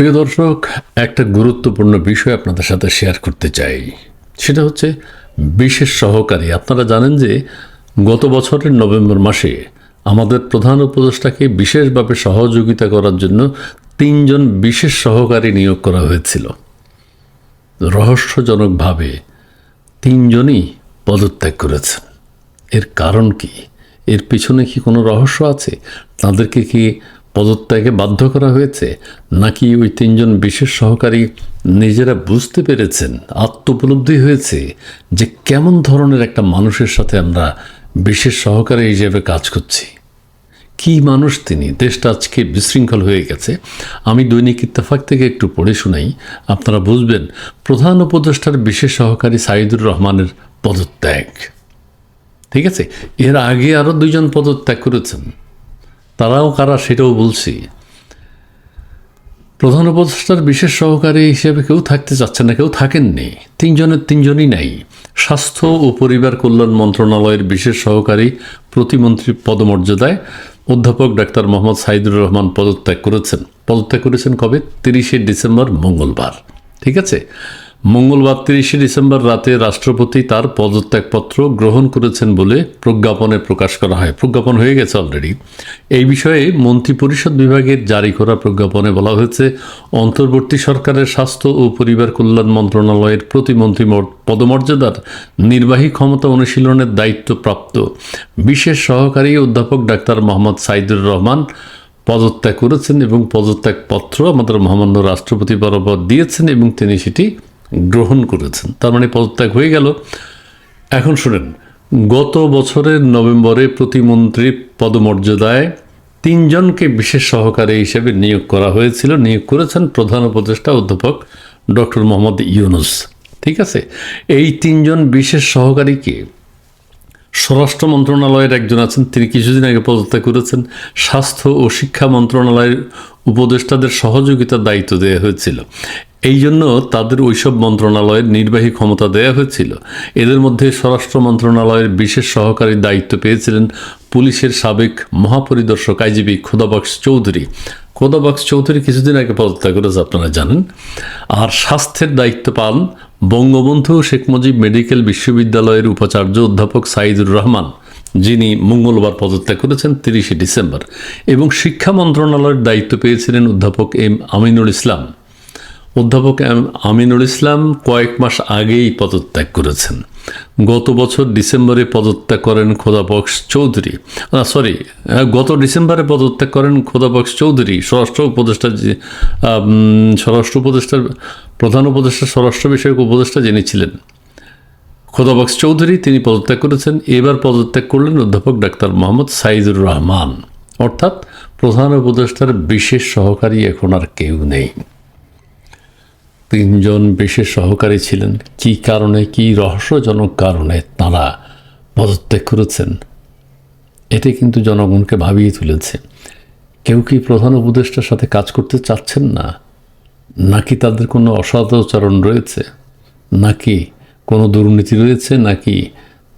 প্রিয় দর্শক, একটা গুরুত্বপূর্ণ বিষয় আপনাদের সাথে শেয়ার করতে চাই। সেটা হচ্ছে বিশেষ সহকারী। আপনারা জানেন যে গত বছরের নভেম্বর মাসে আমাদের প্রধান উপদেষ্টাকে বিশেষভাবে সহযোগিতা করার জন্য তিনজন বিশেষ সহকারী নিয়োগ করা হয়েছিল। রহস্যজনকভাবে তিনজনই পদত্যাগ করেছেন। এর কারণ কি? এর পিছনে কি কোনো রহস্য আছে? তাদেরকে কি পদত্যাগে বাধ্য করা হয়েছে, নাকি ওই তিনজন বিশেষ সহকারী নিজেরা বুঝতে পেরেছেন, আত্মোপলব্ধি হয়েছে যে কেমন ধরনের একটা মানুষের সাথে আমরা বিশেষ সহকারী হিসেবে কাজ করছি? কি মানুষ তিনি? দেশটা আজকে বিশৃঙ্খল হয়ে গেছে। আমি দৈনিক ইত্তেফাক থেকে একটু পড়ে শোনাই। আপনারা বুঝবেন, প্রধান উপদেষ্টার বিশেষ সহকারী সাইদুর রহমানের পদত্যাগ। ঠিক আছে? এর আগে আরও দুইজন পদত্যাগ করেছেন। তারাও কারা সেটাও বলছি। প্রধান উপদেষ্টার বিশেষ সহকারী হিসেবে কেউ থাকতে চাচ্ছে না, কেউ থাকেননি। তিনজনের তিনজনই নাই। স্বাস্থ্য ও পরিবার কল্যাণ মন্ত্রণালয়ের বিশেষ সহকারী প্রতিমন্ত্রী পদমর্যাদায় অধ্যাপক ডাক্তার মোহাম্মদ সাইদুর রহমান পদত্যাগ করেছেন। পদত্যাগ করেছেন কবে? তিরিশে ডিসেম্বর, মঙ্গলবার। ঠিক আছে? মঙ্গলবার তিরিশে ডিসেম্বর রাতে রাষ্ট্রপতি তার পদত্যাগপত্র গ্রহণ করেছেন বলে প্রজ্ঞাপনে প্রকাশ করা হয়। প্রজ্ঞাপন হয়ে গেছে অলরেডি এই বিষয়ে মন্ত্রিপরিষদ বিভাগের জারি করা প্রজ্ঞাপনে বলা হয়েছে, অন্তর্বর্তী সরকারের স্বাস্থ্য ও পরিবার কল্যাণ মন্ত্রণালয়ের প্রতিমন্ত্রী পদমর্যাদার নির্বাহী ক্ষমতা অনুশীলনের দায়িত্বপ্রাপ্ত বিশেষ সহকারী অধ্যাপক ডাক্তার মোহাম্মদ সাইদুর রহমান পদত্যাগ করেছেন এবং পদত্যাগপত্র আমাদের মহামান্য রাষ্ট্রপতি বরাবর দিয়েছেন এবং তিনি সেটি গ্রহণ করেছেন। তার মানে পদত্যাগ হয়ে গেল। এখন শুনেন, গত বছরের নভেম্বরে প্রতিমন্ত্রী পদমর্যাদায় তিনজনকে বিশেষ সহকারী হিসেবে নিয়োগ করা হয়েছিল। নিয়োগ করেছেন প্রধান উপদেষ্টা অধ্যাপক ডক্টর মোহাম্মদ ইউনুস। ঠিক আছে? এই তিনজন বিশেষ সহকারীকে স্বরাষ্ট্র মন্ত্রণালয়ের একজন আছেন, তিনি কিছুদিন আগে পদত্যাগ করেছেন। স্বাস্থ্য ও শিক্ষা মন্ত্রণালয়ের উপদেষ্টাদের সহযোগিতার দায়িত্ব দেওয়া হয়েছিল। এই জন্য তাদের ওইসব মন্ত্রণালয়ের নির্বাহী ক্ষমতা দেওয়া হয়েছিল। এদের মধ্যে স্বরাষ্ট্র মন্ত্রণালয়ের বিশেষ সহকারী দায়িত্ব পেয়েছিলেন পুলিশের সাবেক মহাপরিদর্শক আইজিবি খোদাবক্স চৌধুরী। খোদাবক্স চৌধুরী কিছুদিন আগে পদত্যাগ করেছে, আপনারা জানেন। আর স্বাস্থ্যের দায়িত্ব পান বঙ্গবন্ধু শেখ মুজিব মেডিকেল বিশ্ববিদ্যালয়ের উপাচার্য অধ্যাপক সাইদুর রহমান, যিনি মঙ্গলবার পদত্যাগ করেছেন তিরিশে ডিসেম্বর। এবং শিক্ষা মন্ত্রণালয়ের দায়িত্ব পেয়েছিলেন অধ্যাপক এম আমিনুল ইসলাম। অধ্যাপক আমিনুল ইসলাম কয়েক মাস আগেই পদত্যাগ করেছেন। গত বছর ডিসেম্বরে পদত্যাগ করেন খোদাবক্স চৌধুরী। সরি গত ডিসেম্বরে পদত্যাগ করেন খোদাবক্স চৌধুরী, স্বরাষ্ট্র উপদেষ্টা স্বরাষ্ট্র উপদেষ্টার, প্রধান উপদেষ্টা, স্বরাষ্ট্র বিষয়ক উপদেষ্টা যিনি ছিলেন। খোদাবক্স চৌধুরী তিনি পদত্যাগ করেছেন। এবার পদত্যাগ করলেন অধ্যাপক ডাক্তার মোহাম্মদ সাইদুর রহমান। অর্থাৎ প্রধান উপদেষ্টার বিশেষ সহকারী এখন আর কেউ নেই। তিনজন বিশেষ সহকারী ছিলেন। কী কারণে, কী রহস্যজনক কারণে তারা পদত্যাগ করেছেন, এটি কিন্তু জনগণকে ভাবিয়ে তুলেছে। কেউ কি প্রধান উপদেষ্টার সাথে কাজ করতে চাচ্ছেন না? নাকি তাদের কোনো অসদাচরণ রয়েছে? নাকি কোনো দুর্নীতি রয়েছে? নাকি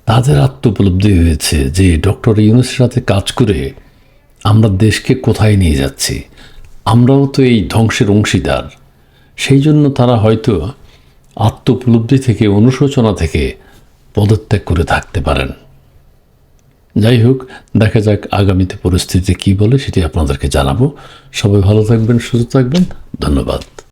তাদের আত্মোপলব্ধি হয়েছে যে ডক্টর ইউনুসের সাথে কাজ করে আমরা দেশকে কোথায় নিয়ে যাচ্ছি? আমরাও তো এই ধ্বংসের অংশীদার। সেই জন্য তারা হয়তো আত্মোপলব্ধি থেকে, অনুশোচনা থেকে পদত্যাগ করে থাকতে পারেন। যাই হোক, দেখা যাক আগামীতে পরিস্থিতি কী বলে, সেটি আপনাদেরকে জানাব। সবাই ভালো থাকবেন, সুস্থ থাকবেন। ধন্যবাদ।